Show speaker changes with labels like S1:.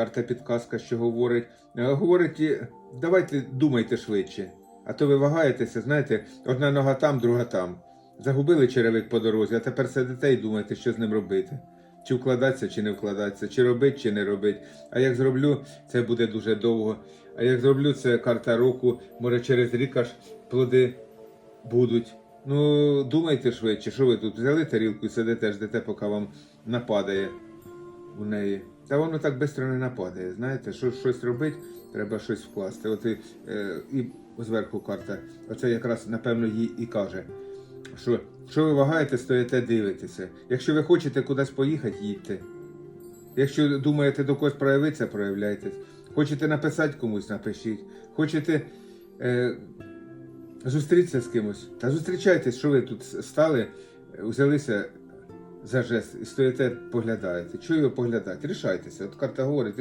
S1: Карта підказка, що говорить. Е, Говорить, давайте думайте швидше. А то ви вагаєтеся, знаєте, одна нога там, друга там. Загубили черевик по дорозі, а тепер сидите і думаєте, що з ним робити. Чи вкладатися, чи не вкладатися, чи робить, чи не робить. А як зроблю, це буде дуже довго. А як зроблю, це карта року, може через рік аж плоди будуть. Ну, думайте швидше, що ви тут взяли тарілку і сидите, ждете, поки вам нападає у неї. Та воно так швидко не нападає. Знаєте, що щось робить, треба щось вкласти. От і, е, і зверху карта. Оце якраз напевно їй і каже. Що, що ви вагаєте, стоїте, дивитеся. Якщо ви хочете кудись поїхати, їдьте. Якщо думаєте до когось проявитися, проявляйтесь. Хочете написати комусь, напишіть. Хочете е, зустрітися з кимось. Та зустрічайтесь, що ви тут стали, е, взялися за жест стоїте, поглядаєте. Чого його поглядати? Рішайтеся. От карта говорить,